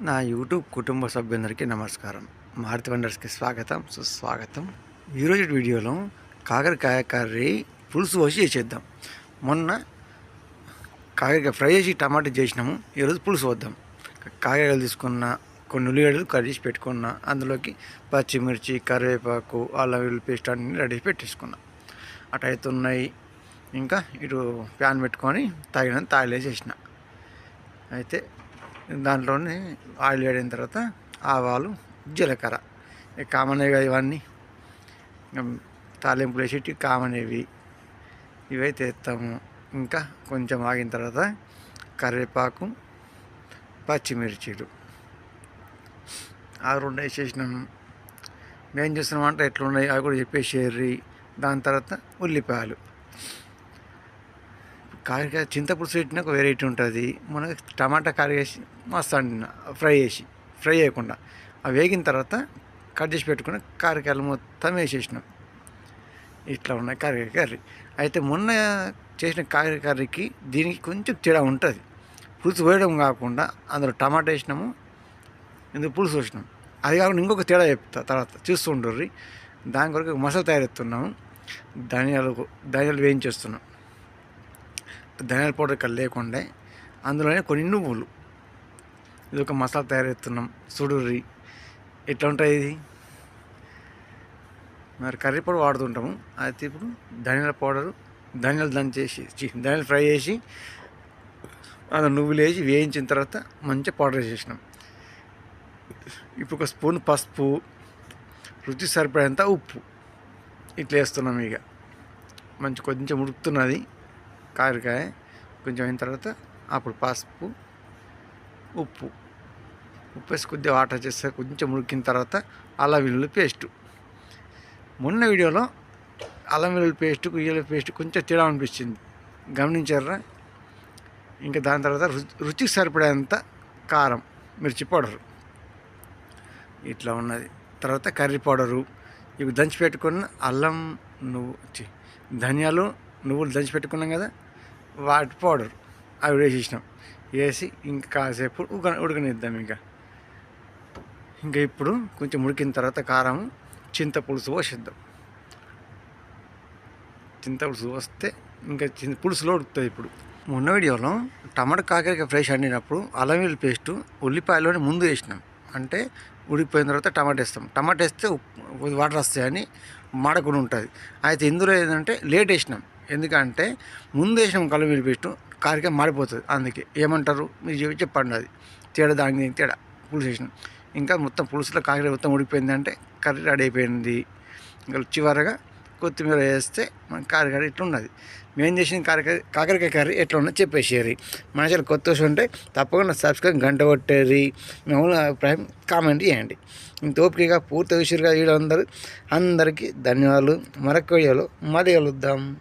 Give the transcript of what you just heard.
నా యూట్యూబ్ కుటుంబ సభ్యులందరికీ నమస్కారం. మారుతి వండర్స్కి స్వాగతం సుస్వాగతం. ఈరోజు వీడియోలో కాకరకాయ కర్రీ పులుసు పోసి చేసేద్దాం. మొన్న కాకరకాయ ఫ్రై చేసి టమాటా చేసినాము ఈరోజు పులుసు వద్దాం కాకరకాయలు తీసుకున్న కొన్ని ఉల్లిగడ్డలు కట్ చేసి పెట్టుకున్న అందులోకి పచ్చిమిర్చి కరివేపాకు అల్లం వెల్లుల్లి పేస్ట్ అన్ని రెడీ పెట్టేసుకున్నా. అటు ఇంకా ఇటు ప్యాన్ పెట్టుకొని తగినంత ఆయిల్ చేసిన అయితే దాంట్లోనే ఆయిల్ వేడిన తర్వాత ఆవాలు జీలకర్ర. కామన్గా ఇవన్నీ తాలింపులు వేసేటి కామన్ ఇవి ఇవైతే ఎత్తాము ఇంకా కొంచెం ఆగిన తర్వాత కరివేపాకు పచ్చిమిర్చీలు. ఆ రెండు వేసేసినాము మేము చేస్తున్నామంటే ఎట్లున్నాయి అవి కూడా చెప్పేసేర్రి. దాని తర్వాత ఉల్లిపాయలు. కాకరకాయ చింతపులుసు పెట్టినా ఒక వెరైటీ ఉంటుంది. మనకి టమాటా కర్రీ వేసి మస్తు వండిన ఫ్రై చేసి ఫ్రై చేయకుండా. అవి వేగిన తర్వాత కట్ చేసి పెట్టుకుని కాకరకాయలు మొత్తం వేసేసినాం. ఇట్లా ఉన్నాయి కాకరకాయ కర్రీ అయితే మొన్న చేసిన కాకరకాయ కర్రీకి దీనికి కొంచెం తేడా ఉంటుంది. పులుసు వేయడం కాకుండా అందులో టమాటా వేసినాము ఇందులో పులుసు వేసినాం అది కాకుండా ఇంకొక తేడా చెప్తా తర్వాత చూస్తూ ఉండర్రి దాని కొరకు మసాలా తయారెత్తున్నాము ధనియాలు ధనియాలు వేయించేస్తున్నాం. ధనియాల పౌడర్ ఇక్కడ లేకుండే అందులోనే కొన్ని నువ్వులు. ఇది ఒక మసాలా తయారెత్తున్నాం సుడుర్రి. ఎట్లా ఉంటుంది ఇది? మరి కర్రీ పొడి వాడుతుంటాము. అయితే ఇప్పుడు ధనియాల పౌడరు ధనియాలు దంచేసి చి ధనియాలు ఫ్రై చేసి అది నువ్వులు వేసి వేయించిన తర్వాత మంచిగా పౌడర్ వేసేసినాం. ఇప్పుడు ఒక స్పూన్ పసుపు రుచి సరిపడేంత ఉప్పు. ఇట్లా వేస్తున్నాం ఇక. మంచి కొంచెం ఉడుకుతున్నది. కాకరకాయ కొంచెం అయిన తర్వాత అప్పుడు పసుపు ఉప్పు. ఉప్పు వేసి కొద్దిగా వాటర్ చేస్తే కొంచెం ఉడికిన తర్వాత అల్లం వెల్లుల్లి పేస్టు. మొన్న వీడియోలో అల్లం వెల్లుల్లి పేస్ట్ ఉయ్యల పేస్ట్ కొంచెం తేడా అనిపించింది. గమనించారా? ఇంకా దాని తర్వాత రుచి రుచికి సరిపడేంత కారం మిర్చి పౌడరు. ఇట్లా ఉన్నది. తర్వాత కర్రీ పౌడరు. ఇవి దంచి పెట్టుకున్న అల్లం నువ్వు ధనియాలు నువ్వులు దంచి పెట్టుకున్నాం కదా? వాటి పౌడర్ అవి వేసేసినాం. వేసి ఇంకా కాసేపు ఉడక ఉడకనిద్దాం ఇంకా. ఇంకా ఇప్పుడు కొంచెం ఉడికిన తర్వాత కారం చింతపులుసు పోసిద్దాం. చింతపులుసు వస్తే ఇంకా చింత పులుసులో ఉడుకుతుంది ఇప్పుడు. మొన్న వీడియోలో టమాటా కాకరకాయ ఫ్రెష్ వండినప్పుడు అల్లం వెల్లుల్లి పేస్టు ఉల్లిపాయలోనే ముందు వేసినాం. అంటే ఉడికిపోయిన తర్వాత టమాటా వేస్తాం. టమాటా వేస్తే ఉప్పు- వాటర్ వస్తాయని మాడకుండా ఉంటుంది. అయితే ఇందులో ఏంటంటే లేట్ వేసినాం. ఎందుకంటే ముందు కళ్ళు కల్లం కార్యక్రమం మారిపోతుంది. అందుకే ఏమంటారు? మీరు చెప్పి చెప్పండి అది. తేడా దానికి తేడా. పులుసు స్టేషన్ ఇంకా మొత్తం పులుసులో కాకరకాయ మొత్తం ఉడికిపోయింది అంటే కర్రీ రెడీ అయిపోయింది. ఇంకా చివరగా కొత్తిమీర వేస్తే మన కాకరకాయ ఇట్లా ఉన్నది మేము చేసిన కాకరకాయ కాకరకాయ కర్రీ ఎట్లా ఉన్నది చెప్పేసేరి మనుషులు కొత్త వచ్చి ఉంటే తప్పకుండా సబ్స్క్రైబ్ గంట కొట్టేరి. మేము అభిప్రాయం కామెంట్ చేయండి. ఇంత ఓపికగా పూర్తి విషయంగా వీళ్ళందరూ అందరికీ ధన్యవాదాలు. మరొక వీడియోలో మళ్ళీ కలుద్దాం.